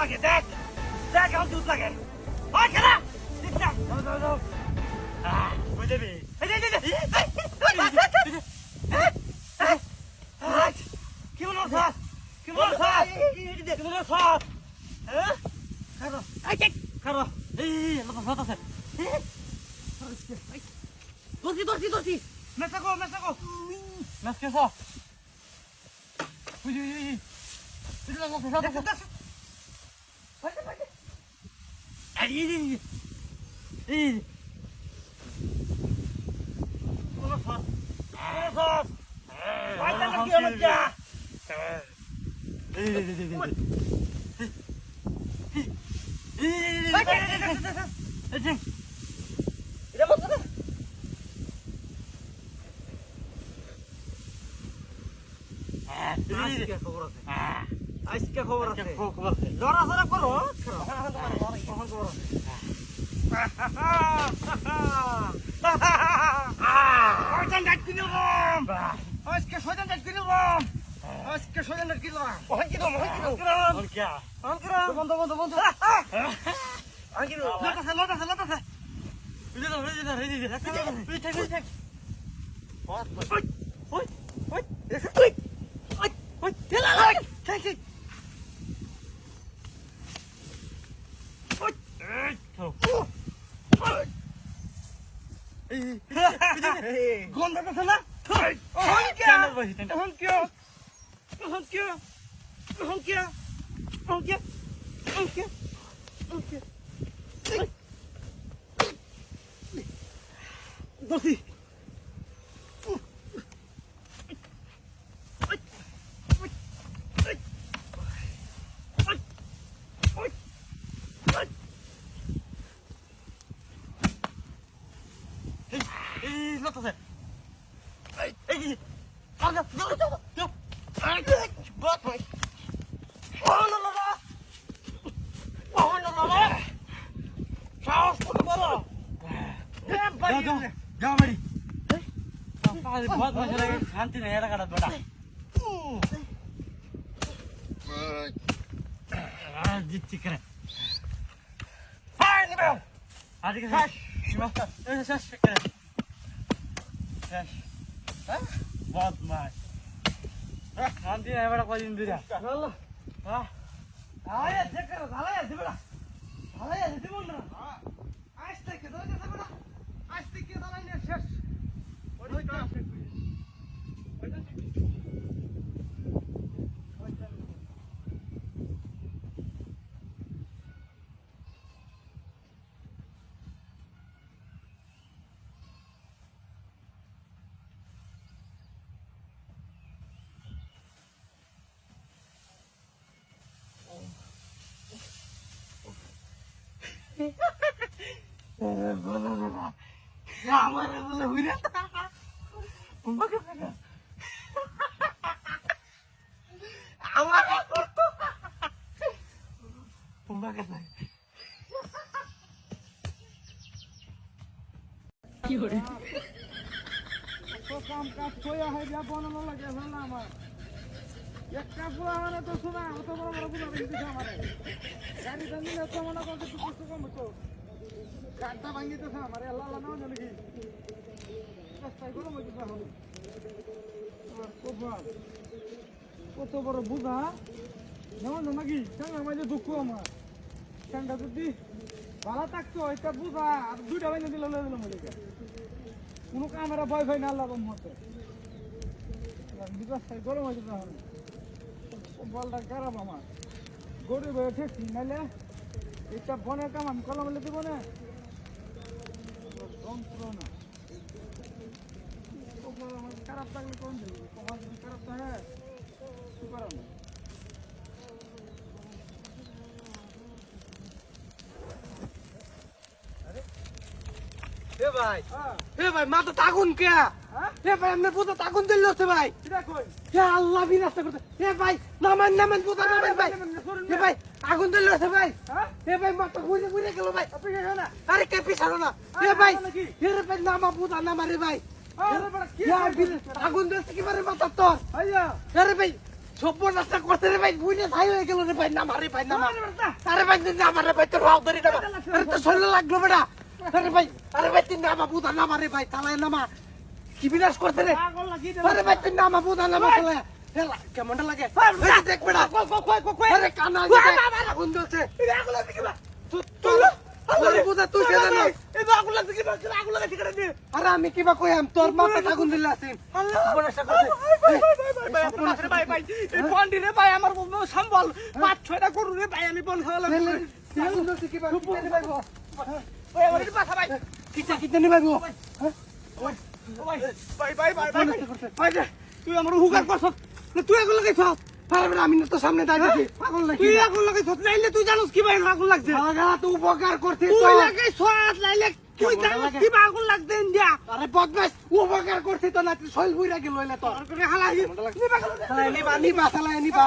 লাগে দেখ দেখ আমার দুধ লাগে ওই খেলা দেখ না দাও দাও দাও ওই দেবে এই এই এই কি মনে হচ্ছে কি মনে হচ্ছে কি মনে হচ্ছে হ্যাঁ খারো এই চেক খারো এই লাগা সাথে আছে দর্জি দর্জি দর্জি মেসা গো মেসা গো মেসা গো বুঝি বুঝি বুঝি লাগা সাথে আছে 이, 이, 여섯, 왔다가 뛰어넘자. 이래 먹어. 아, 맛있게 먹으러. 아. আজকে খবর আছে। জরা জরা করো। শয়তান ডাক কিনে বম আজকে শয়তান ডাক কিনে বম আজকে শয়তান ডাক কিনে বম ওই কি দম ওই কি দম আঙ্কিরা বন্ধ বন্ধ বন্ধ আঙ্কিরা লটাছে লটাছে লটাছে ওই ওই ওই। ওই ওই ওই। তেলা লাগ ঠিক ঠিক ওই গন্ধ কথা না কিয় কিয় কিয় কিয় কিয় কিয় দোষী শান্তি নেই এলাকাটা বেটা। দিচ্ছি কেন। আজকে শেষ। শেষ কেন। শেষ। বদমাস শান্তি নেই বেটা কদিন দিরা হ্যাঁ? আয়া দেখো ভালোই আছে বেড়া ভালোই আছে দিব না আজ থেকে ধরে গেছে বেড়া আজ থেকে দাঁড়াই শেষ। ওইটা আমার বলে হুইরা আমার কি করে কাম কাজ হয়ে যায় বনলো লাগে আমার আমারে। আমারে, আল্লাহ আল্লাহ রাস্তায় কত বড় বুঝা। যেমন নাকি? মাঝে দুঃখ আমার। সঙ্গে যদি ভালো থাকতো, একটা বুঝা, আর দুইটা বাইনে দিলে দিলাম কোনো ক্যামেরা ভয় ভয় না লাগাম মতে বিকাশটাই গরম তাহলে বলটা খারাপ আমার। গরিব হয়ে ঠেকছি নাইলে এটা বনের কাম আমি কলম হলে দিব না যন্ত্রণা খারাপ থাকলে কোন কপাল যদি খারাপ থাকে কি করার ভাই হ্যাঁ। ভাই মাথা তাগুন কে এ ভাই এমনি পুতো তাগুন দিল হচ্ছে ভাই। হে আল্লাহ বিনাশটা করতে এ ভাই নামান নামান পুতো নামান ভাই। এ ভাই আগুন দিল হচ্ছে ভাই। হ্যাঁ? এ ভাই মাথা ঘুরে ঘুরে গেল ভাই। আরে কে পিছানো না। এ ভাই এ রে ভাই নামা পুতো নামা রে ভাই। আরে আগুন দিচ্ছে কি মারে মাথা তোর? আইয়া এ রে ভাই সর্বনাশটা করতে রে ভাই বুঝে ভাই হয়ে গেল রে ভাই নামা রে ভাই নামা। আরে ভাই নামা রে ভাই তোর রাও ধরি নামা। আরে তো শরীরে লাগল বেটা। আরে ভাই আরে ভাই তুই নামা বুধা নামা রে ভাই তালায় নামা। কি বিনাশ করতে রে? আরে ভাই তুই নামা বুধা নামা হেলা কেমনটা লাগে? দেখ বেটা। আরে কানা তুই আরে আমি কিবা কইম তোর মাথা আগুন দিলে আছিস সম্বল। পাঁচ ছয়টা গরু রে ভাই আমি বল কিবা নিবাইবো তুই আমার হুকার করছ। তুই আগুন লাগাইছ? আমি না তো সামনে দাঁড়িয়ে পাগল নাকি তুই আগুন লাগাইছ? নাইলে তুই জানোস কি ভাই আগুন লাগছে। তুই উপকার করছিস তুই লাগাইছ নাইলে তুই জানোস কি আগুন লাগছে ইন্ডিয়া। আরে বদমাস উপকার করছিস তো না তুই শৈল বুইরা গেল হইলে তো করে হালাই হালাই নিবা নিবা হালাই নিবা।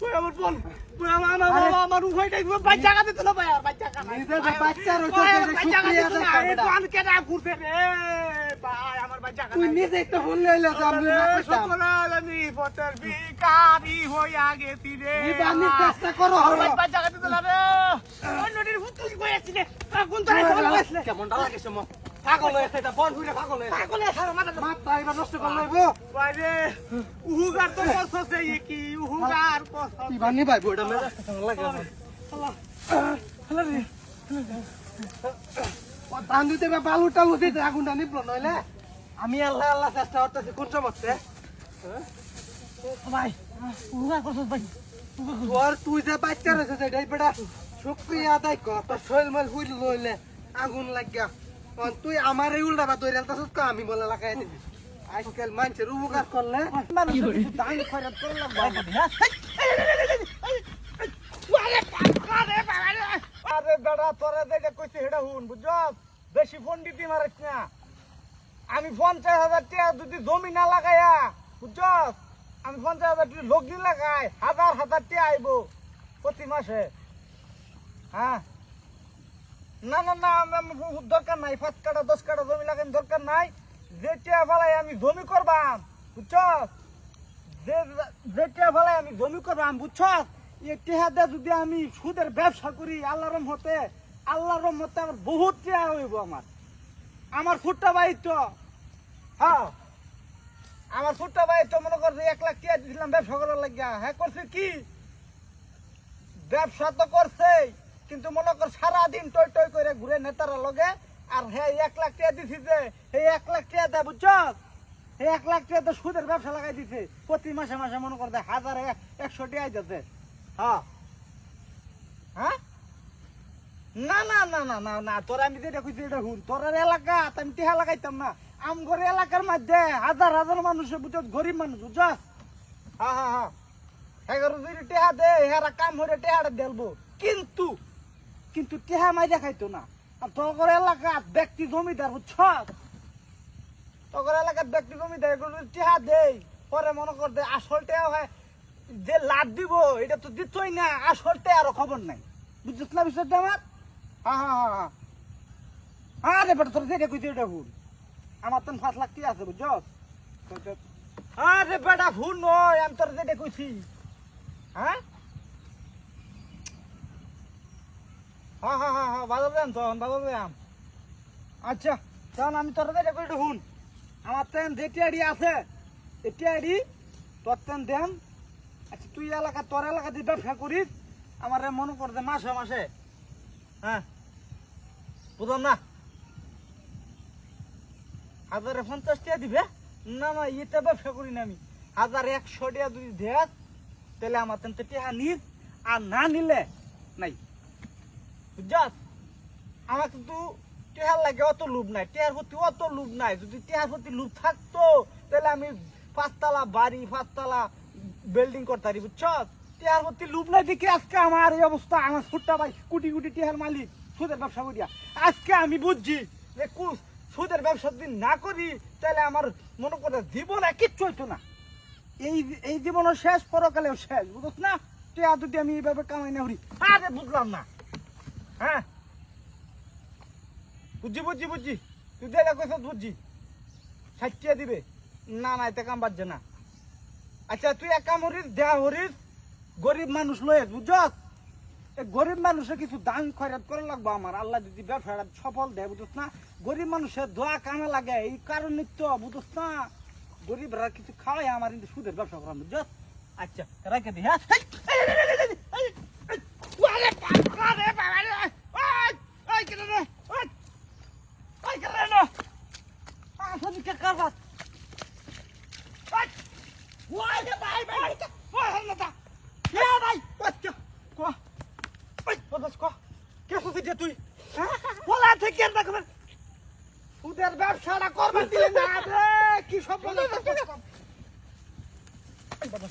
তো চেষ্টা কর চালা চালা পালাইছে তো আইনকা কইলাছি এমনি নিবা নি চেষ্টা কর নিবা নি চেষ্টা কর আরে কেমন কেমনটা লাগে সময় নিজে যে বাচ্চা রয়েছে সেটা শুক্রিয়া দেয় তুই নিজেই তো ভুল লইলে যে আমি না কইতাম নিবা নি চেষ্টা করো কেমনটা লাগে সময় পাগল হয়েছে এটা বন ঘুরে পাগল হয়েছে মাথা এবার নষ্ট করে লইবো উহুগার তো করছস কি উহুগার? করছস নিবা নি ভাই বইটা মেরে লাগে ধান দিতে বা বালু টালু দিতে আগুনটা নিবলো নইলে। আমি আল্লাহ আল্লাহ চেষ্টা করতেছি কোন সমস্যা ভাই উহুগার করছস ভাই তোর তুই যে বাচ্চা রয়েছে সেটাই বেটা শুক্রিয়া আদায় কর তোর শৈল মাল হুইল লইলে আগুন লাগিয়া। তুই আমার এই উল্টা বা তৈরি আলতাছিস তো আমি বলে লাগাই দিবি আজকাল মানুষের উপকার করলে দান খরচ করলাম ভাই আরে বেড়া তোরা যেটা কইছিস সেটা হুন বুঝছস বেশি ফোন দিতে মারিস না। আমি পঞ্চাশ হাজার টাকা যদি জমি না লাগাইয়া বুঝছস আমি পঞ্চাশ হাজার টাকা লোক দিয়ে লাগাই হাজার হাজার টাকা আইব প্রতি মাসে। হ্যাঁ? না না না আমি- আমি দরকার নাই। পাঁচ কাটা দশ কাটা জমি লাগানোর দরকার নাই। যে টিয়া আমি জমি করবাম টিয়া ফেলাই আমি জমি করবাম টিহা যদি আমি সুদের ব্যবসা করি, আল্লাহর আল্লাহর রহমতে আমার বহুত টিয়া হইব আমার। আমার তো হ্যাঁ। আমার ফুটটা বাই তো মনে করছে এক লাখ টিয়া দিয়েছিলাম ব্যবসা করার লাগিয়া। হ্যাঁ করছে কি? ব্যবসা তো করছে কিন্তু মনে কর সারাদিন টই টই করে ঘুরে নেতারা লগে আর হ্যাঁ এক লাখ টাকা দিছি যে এই এক লাখ টাকা দেয় বুঝছ? এই এক লাখ টাকা তো সুদের ব্যবসা লাগাই দিছে। প্রতি মাসে মাসে মনে কর দেয় হাজার এক- একশো টাকা যাচ্ছে হ্যাঁ হ্যাঁ? না না না না না না, তোর আমি যেটা কইছি এটা হুন। তোর এলাকা আমি টিহা লাগাইতাম না। আমগর এলাকার মধ্যে হাজার হাজার মানুষের বুঝছ, গরিব মানুষ, বুঝছ? হ্যাঁ হ্যাঁ হ্যাঁ এগারো যদি টেহা দে হেরা কাম হরে টেহাটা দেলবো। কিন্তু কিন্তু টেহা মাই দেখাইতো না। আর তগর এলাকা ব্যক্তি জমিদার বুঝছ তগর এলাকার ব্যক্তি জমিদার, এগুলো টেহা দেই পরে মনে কর দে আসল টেহা হয়, যে লাভ দিব, এটা তো দিতই না, আসল টেহারও খবর নাই। বুঝছিস না বিষয়টা আমার? হ্যাঁ হ্যাঁ হ্যাঁ হ্যাঁ হ্যাঁ রে বেটা, তোর যেটা কইতে এটা ভুল। আমার তো পাঁচ লাখ কি আছে বুঝছ আরে বেটা, ভুল নয়, আমি তোর যেটা কইছি। হ্যাঁ? হ্যাঁ হ্যাঁ হ্যাঁ হ্যাঁ বাজার তখন বাজার যাম আচ্ছা তখন আমি তোর যেটা কই শুন আমার তেন যে টিয়াড়ি আছে, এই টিয়াড়ি তোর তেন দেন। আচ্ছা তুই এলাকা, তোর এলাকা দিয়ে ব্যবসা করিস, আমার মনে কর যে মাসে মাসে। হ্যাঁ বুঝলাম না? হাজারে পঞ্চাশ টাকা দিবে? না না ইতে ব্যবসা করি না আমি। হাজার একশো টাকা যদি দেয় তাহলে আমার তেন টাকা নিস, আর না নিলে, নাই। বুঝছস আমার কিন্তু টেহার লাগে অত লোভ নাই, টেহার প্রতি অত লোভ নাই। যদি টেহার প্রতি লোভ থাকতো, তাহলে আমি পাঁচতলা বাড়ি, পাঁচতলা বিল্ডিং করতারি বুঝছস? টেহার প্রতি লুপ নাই দেখি আজকে আমার এই অবস্থা, আমার ফুটটা ভাই কোটি কোটি টিয়ার মালিক, সুদের ব্যবসা করিয়া। আজকে আমি বুঝছি যে কুস, সুদের ব্যবসা যদি না করি, তাহলে আমার মনে করে জীবনে কিচ্ছু হইতো না। এই এই জীবনের শেষ, পরকালেও শেষ, বুঝছ না? টিয়া যদি আমি এইভাবে কামাই না করি, আরে বুঝলাম না। হ্যাঁ? বুঝছি বুঝছি বুঝছি। তুই যেটা কইছ বুঝছি। ষাটটিয়া দিবে। না না, এতে কাম বাজছে না। আচ্ছা তুই এক কাম হরিস দেয়া হরিস গরিব মানুষ লয়ে, বুঝছ? গরিব মানুষের কিছু দান খয়রাত করে লাগবো আমার। আল্লাহ যদি ব্যবসাটা সফল দেয়, বুঝছ না? গরিব মানুষের দোয়া কামে লাগে, এই কারণে তো, বুঝছ না? গরিবরা কিছু খাওয়াই আমার কিন্তু সুদের ব্যবসা করা বুঝছ? আচ্ছা রাখে দি হ্যাঁ? করবাস ওই ভাই ভাই ওই হল কে সুতি দে তুই ওলা থেকে আর দেখবেন ওদের ব্যবসাটা করবেন দিলে না কি সব বলে বাবা